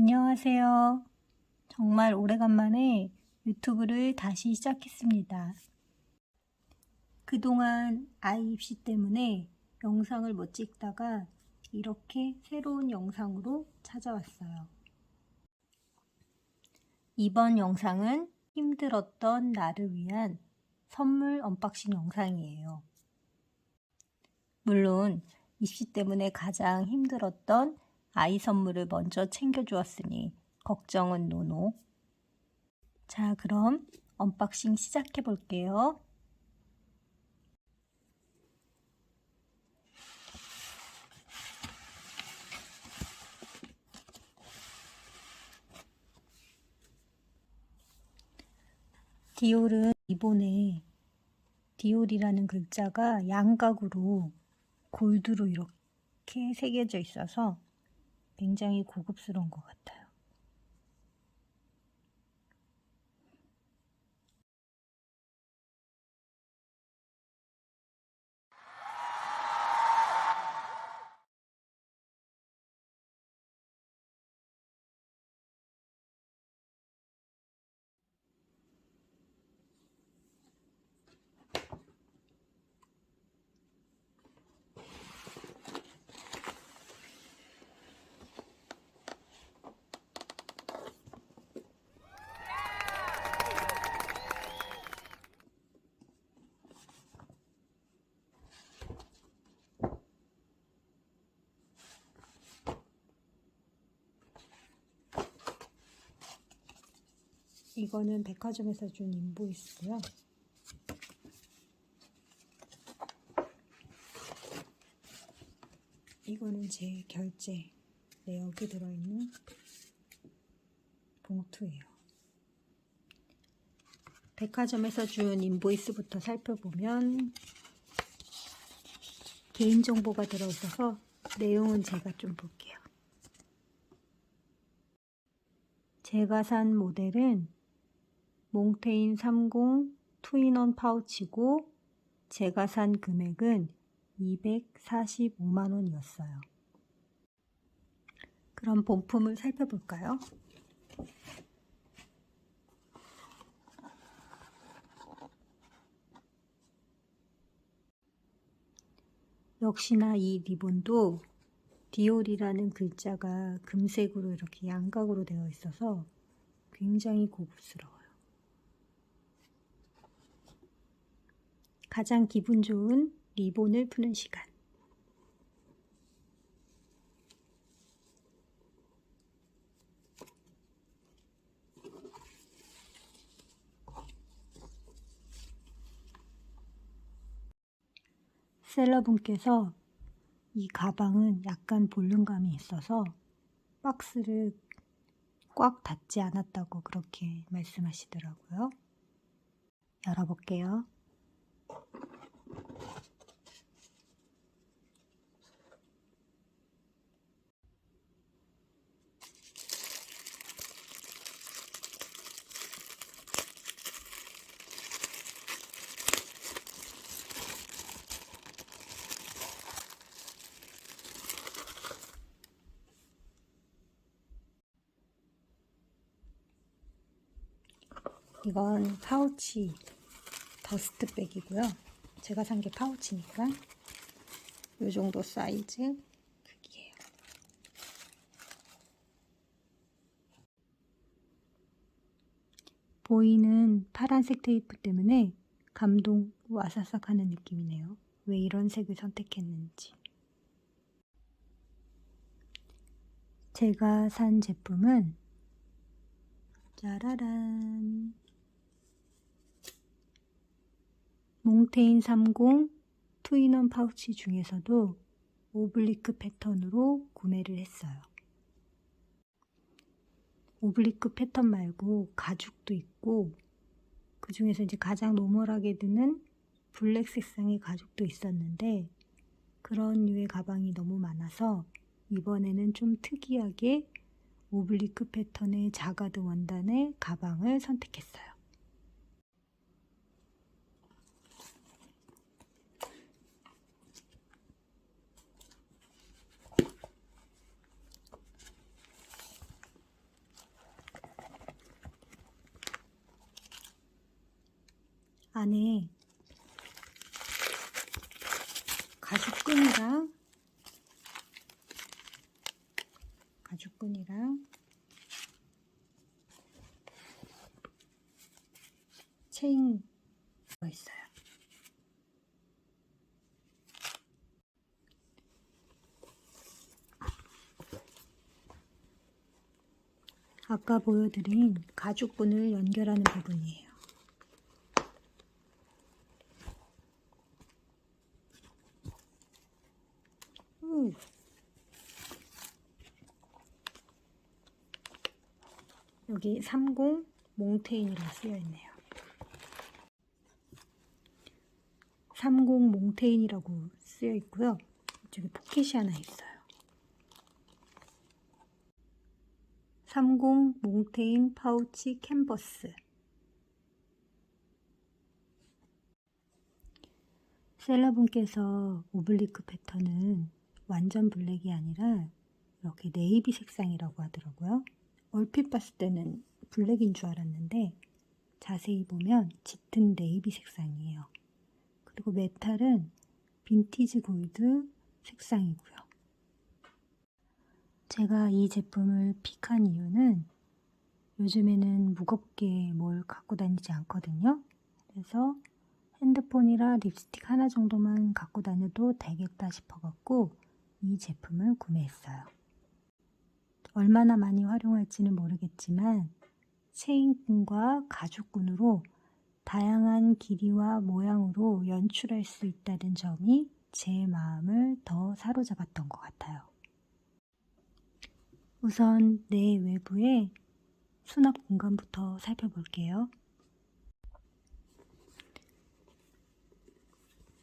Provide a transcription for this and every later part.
안녕하세요. 정말 오래간만에 유튜브를 다시 시작했습니다. 그동안 아이 입시 때문에 영상을 못 찍다가 이렇게 새로운 영상으로 찾아왔어요. 이번 영상은 힘들었던 나를 위한 선물 언박싱 영상이에요. 물론 입시 때문에 가장 힘들었던 아이 선물을 먼저 챙겨주었으니 걱정은 노노. 자, 그럼 언박싱 시작해 볼게요. 디올은 이번에 디올이라는 글자가 양각으로 골드로 이렇게 새겨져 있어서 굉장히 고급스러운 것 같아요. 이거는 백화점에서 준 인보이스고요. 이거는 제 결제 내역이 들어있는 봉투예요. 백화점에서 준 인보이스부터 살펴보면 개인정보가 들어있어서 내용은 제가 좀 볼게요. 제가 산 모델은 몽테인 30 투인원 파우치고 제가 산 금액은 245만 원이었어요. 그럼 본품을 살펴볼까요? 역시나 이 리본도 디올이라는 글자가 금색으로 이렇게 양각으로 되어 있어서 굉장히 고급스러워요. 가장 기분 좋은 리본을 푸는 시간. 셀러분께서 이 가방은 약간 볼륨감이 있어서 박스를 꽉 닫지 않았다고 그렇게 말씀하시더라고요. 열어볼게요. 이건 파우치 더스트백이고요. 제가 산 게 파우치니까 이 정도 사이즈 크기예요. 보이는 파란색 테이프 때문에 감동 와사삭 하는 느낌이네요. 왜 이런 색을 선택했는지. 제가 산 제품은 짜라란 몽테인 30 투인원 파우치 중에서도 오블리크 패턴으로 구매를 했어요. 오블리크 패턴 말고 가죽도 있고 그 중에서 이제 가장 노멀하게 드는 블랙 색상의 가죽도 있었는데 그런 류의 가방이 너무 많아서 이번에는 좀 특이하게 오블리크 패턴의 자가드 원단의 가방을 선택했어요. 안에 가죽끈이랑 가죽끈이랑 체인가 있어요. 아까 보여드린 가죽끈을 연결하는 부분이에요. 우. 여기 30 몽테인이라고 쓰여 있네요. 30 몽테인이라고 쓰여 있고요. 이쪽에 포켓이 하나 있어요. 30 몽테인 파우치 캔버스 셀러분께서 오블리크 패턴은 완전 블랙이 아니라 이렇게 네이비 색상이라고 하더라고요. 얼핏 봤을 때는 블랙인 줄 알았는데 자세히 보면 짙은 네이비 색상이에요. 그리고 메탈은 빈티지 골드 색상이고요. 제가 이 제품을 픽한 이유는 요즘에는 무겁게 뭘 갖고 다니지 않거든요. 그래서 핸드폰이랑 립스틱 하나 정도만 갖고 다녀도 되겠다 싶어갖고 이 제품을 구매했어요. 얼마나 많이 활용할지는 모르겠지만 체인끈과 가죽끈으로 다양한 길이와 모양으로 연출할 수 있다는 점이 제 마음을 더 사로잡았던 것 같아요. 우선 내 외부의 수납 공간부터 살펴볼게요.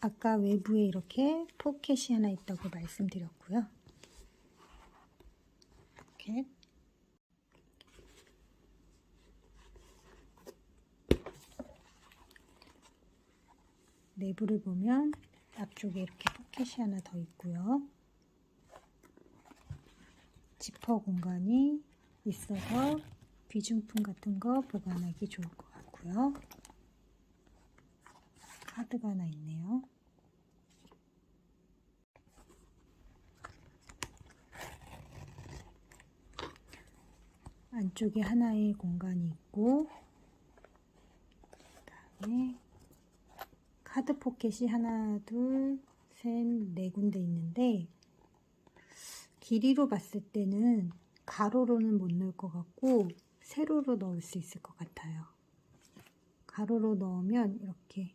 아까 외부에 이렇게 포켓이 하나 있다고 말씀드렸고요. 포켓. 내부를 보면 앞쪽에 이렇게 포켓이 하나 더 있고요. 지퍼 공간이 있어서 귀중품 같은 거 보관하기 좋을 것 같고요. 카드가 하나 있네요. 안쪽에 하나의 공간이 있고 그다음에 카드 포켓이 하나, 둘, 셋, 네 군데 있는데 길이로 봤을 때는 가로로는 못 넣을 것 같고 세로로 넣을 수 있을 것 같아요. 가로로 넣으면 이렇게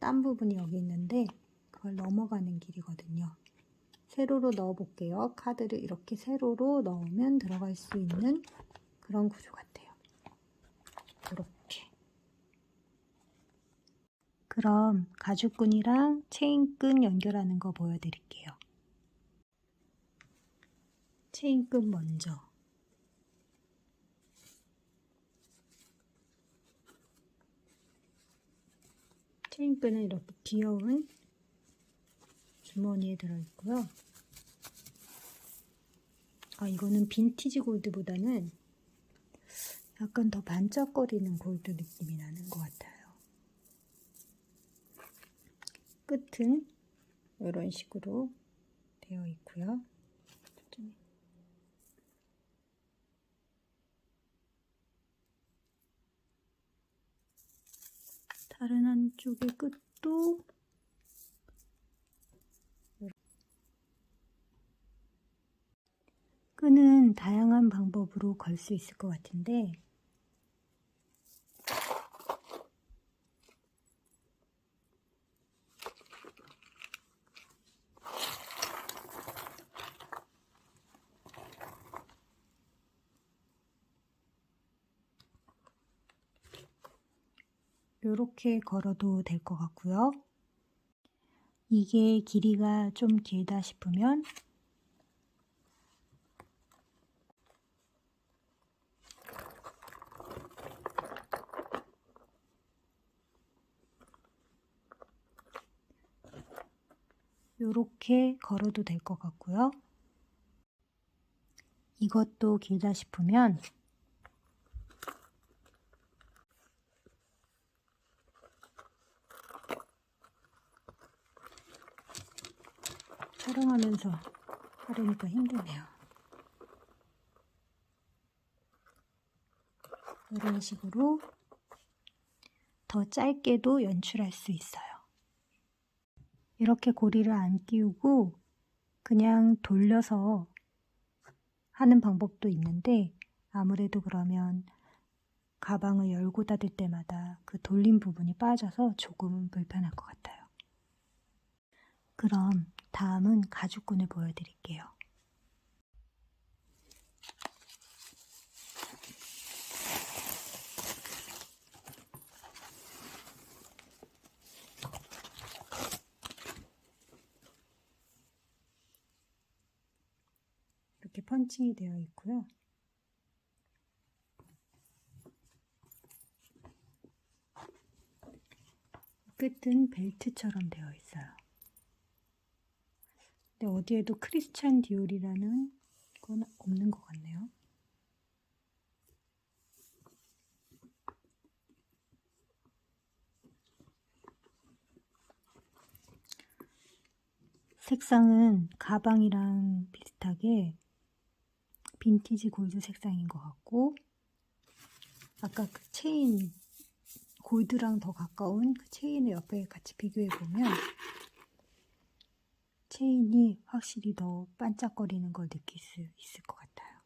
딴 부분이 여기 있는데 그걸 넘어가는 길이거든요. 세로로 넣어 볼게요. 카드를 이렇게 세로로 넣으면 들어갈 수 있는 그런 구조 같아요. 이렇게. 그럼 가죽끈이랑 체인끈 연결하는 거 보여드릴게요. 체인끈 먼저. 체인끈은 이렇게 귀여운 주머니에 들어있고요. 아, 이거는 빈티지 골드보다는 약간 더 반짝거리는 골드 느낌이 나는 것 같아요. 끝은 이런 식으로 되어 있고요. 다른 한쪽의 끝도 끈은 다양한 방법으로 걸 수 있을 것 같은데 이렇게 걸어도 될 것 같고요. 이게 길이가 좀 길다 싶으면 이렇게 걸어도 될 것 같고요. 이것도 길다 싶으면 촬영하면서 하려니까 힘드네요. 이런 식으로 더 짧게도 연출할 수 있어요. 이렇게 고리를 안 끼우고 그냥 돌려서 하는 방법도 있는데 아무래도 그러면 가방을 열고 닫을 때마다 그 돌린 부분이 빠져서 조금은 불편할 것 같아요. 그럼 다음은 가죽끈을 보여드릴게요. 이렇게 펀칭이 되어 있고요. 끝은 벨트처럼 되어 있어요. 근데 어디에도 크리스찬 디올이라는 건 없는 것 같네요. 색상은 가방이랑 비슷하게 빈티지 골드 색상인 것 같고 아까 그 체인 골드랑 더 가까운 그 체인을 옆에 같이 비교해 보면 체인이 확실히 더 반짝거리는 걸 느낄 수 있을 것 같아요.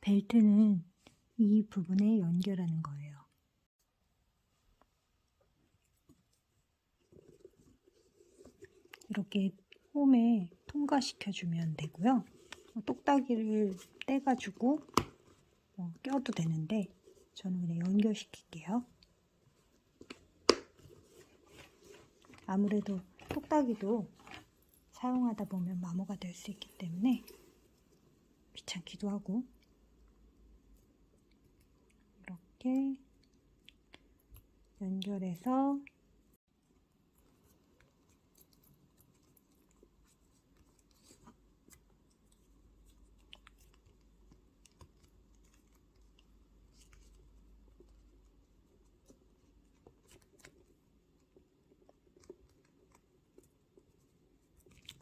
벨트는 이 부분에 연결하는 거예요. 이렇게 홈에 통과시켜주면 되고요. 똑딱이를 떼가지고 어, 껴도 되는데 저는 그냥 연결시킬게요. 아무래도 똑딱이도 사용하다 보면 마모가 될 수 있기 때문에 귀찮기도 하고 이렇게 연결해서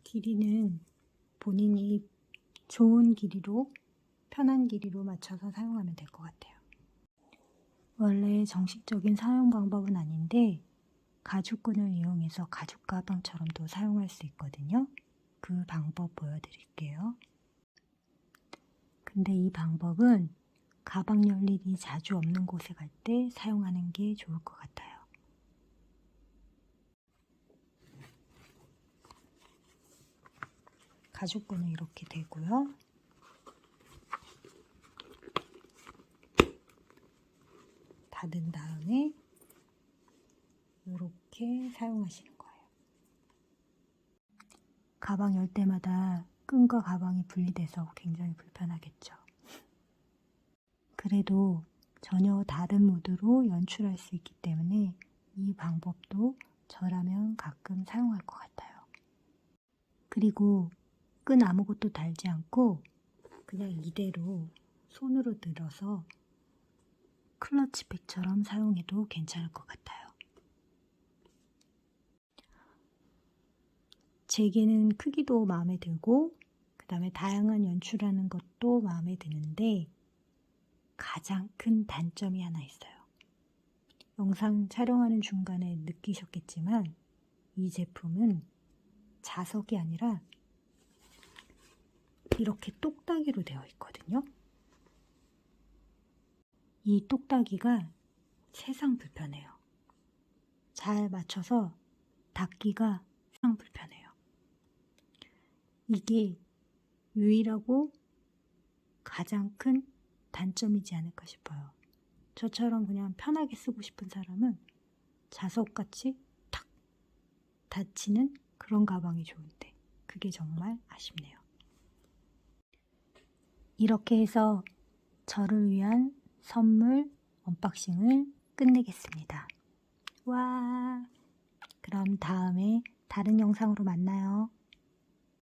길이는 본인이 좋은 길이로 편한 길이로 맞춰서 사용하면 될 것 같아요. 원래 정식적인 사용 방법은 아닌데 가죽끈을 이용해서 가죽 가방처럼도 사용할 수 있거든요. 그 방법 보여드릴게요. 근데 이 방법은 가방 열일이 자주 없는 곳에 갈 때 사용하는 게 좋을 것 같아요. 가죽끈은 이렇게 되고요. 닫은 다음에 이렇게 사용하시는 거예요. 가방 열 때마다 끈과 가방이 분리돼서 굉장히 불편하겠죠. 그래도 전혀 다른 모드로 연출할 수 있기 때문에 이 방법도 저라면 가끔 사용할 것 같아요. 그리고 끈 아무것도 달지 않고 그냥 이대로 손으로 들어서 클러치백처럼 사용해도 괜찮을 것 같아요. 제게는 크기도 마음에 들고 그 다음에 다양한 연출하는 것도 마음에 드는데 가장 큰 단점이 하나 있어요. 영상 촬영하는 중간에 느끼셨겠지만 이 제품은 자석이 아니라 이렇게 똑딱이로 되어 있거든요. 이 똑딱이가 세상 불편해요. 잘 맞춰서 닫기가 세상 불편해요. 이게 유일하고 가장 큰 단점이지 않을까 싶어요. 저처럼 그냥 편하게 쓰고 싶은 사람은 자석같이 탁 닫히는 그런 가방이 좋은데 그게 정말 아쉽네요. 이렇게 해서 저를 위한 선물 언박싱을 끝내겠습니다. 와! 그럼 다음에 다른 영상으로 만나요.